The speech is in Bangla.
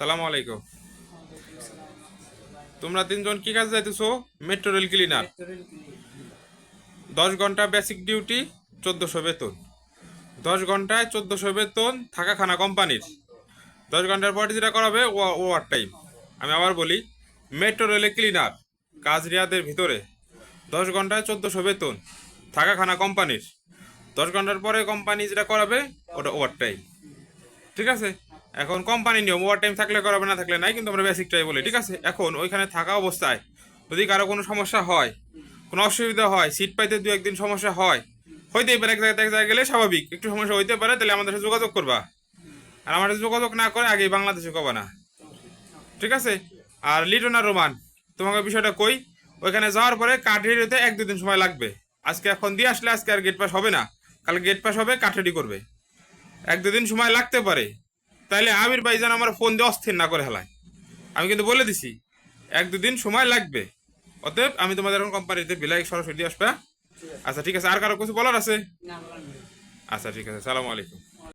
সালাম আলাইকুম। তোমরা তিনজন কি কাজ যাইতেছো? মেট্রো রেল ক্লিনার দশ ঘণ্টা বেসিক ডিউটি চোদ্দোশো বেতন। দশ ঘন্টায় চোদ্দোশো বেতন থাকা খানা কোম্পানির দশ ঘণ্টার পর যেটা করাবে ওভার টাইম আমি আবার বলি মেট্রো রেলে ক্লিনার কাজ রিয়াদের ভিতরে। দশ ঘন্টায় চোদ্দোশো বেতন থাকা খানা কোম্পানির দশ ঘণ্টার পরে কোম্পানি যেটা করাবে, ওটা ওভার টাইম ঠিক আছে? এখন কোম্পানি নিয়ম ওভার টাইম থাকলে করাবে, না থাকলে নাই, কিন্তু আমরা বেসিকটাই বলি, ঠিক আছে? এখন ওইখানে থাকা অবস্থায় যদি কারও কোনো সমস্যা হয়, কোনো অসুবিধা হয় সিট পাইতে দু একদিন সমস্যা হয়, হইতেই পারে, এক জায়গায় এক জায়গায় গেলে স্বাভাবিক। একটু সমস্যা হইতে পারে, তাহলে আমাদের সাথে যোগাযোগ করবা। আর আমাদের যোগাযোগ না করে আগেই বাংলাদেশে কবা না। ঠিক আছে? আর লিটন রোমান, তোমাকে বিষয়টা কই? ওইখানে যাওয়ার পরে কাঠ কাঠেরিতে এক দুদিন সময় লাগবে। আজকে এখন দিয়ে আসলে আজকে আর গেট পাস হবে না। কাল গেট পাস হবে কাঠেরি করবে। এক দুদিন সময় লাগতে পারে। তাইলে আমির ভাই যেন আমার ফোন দিয়ে অস্থির না করে হেলায়। আমি কিন্তু বলে দিছি এক দুদিন সময় লাগবে। অতএব আমি তোমাদের এখন কোম্পানিতে বিলাই সরাসরি আসবে হ্যাঁ? আচ্ছা ঠিক আছে। আর কারও কিছু বলার আছে? আচ্ছা ঠিক আছে। সালামু আলাইকুম।